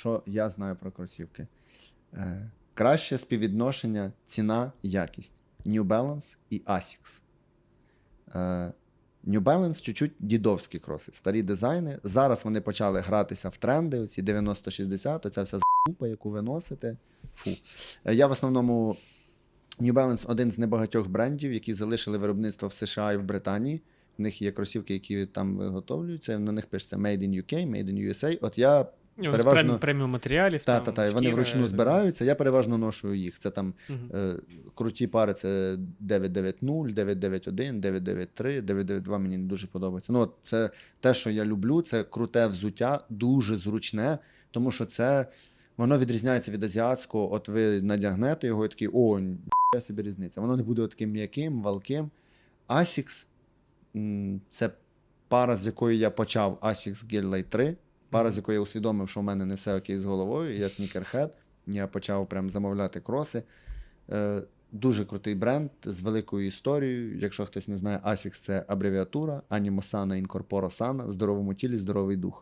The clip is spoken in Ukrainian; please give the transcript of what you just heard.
що я знаю про кросівки. Е, краще співвідношення ціна якість. New Balance і Asics. Е, New Balance чуть-чуть дідовські кроси, старі дизайни. Зараз вони почали гратися в тренди, оці 90-60, оця вся з***па, яку ви носите. Фу. Е, Я в основному New Balance один з небагатьох брендів, які залишили виробництво в США і в Британії. В них є кросівки, які там виготовлюються. На них пишеться Made in UK, Made in USA. От я З переважно- преміум, матеріалів. та, там, та, та, і вони вручну збираються. Я переважно ношу їх. Це там Мгм. е, круті пари це 990, 991, 993, 992 мені не дуже подобається. Ну, от це те, що я люблю, це круте взуття, дуже зручне, тому що це воно відрізняється від азіатського. От ви надягнете його і такий, о, я собі різниця. Воно не буде таким м'яким, валким. Asics це пара, з якої я почав Asics Gel Light 3. Пара, з якої я усвідомив, що в мене не все окей з головою. Я снікерхед. Я почав прям замовляти кроси. Е, дуже крутий бренд з великою історією. Якщо хтось не знає, ASICS – це абревіатура Animo Sana Incorporo Sana в здоровому тілі, здоровий дух.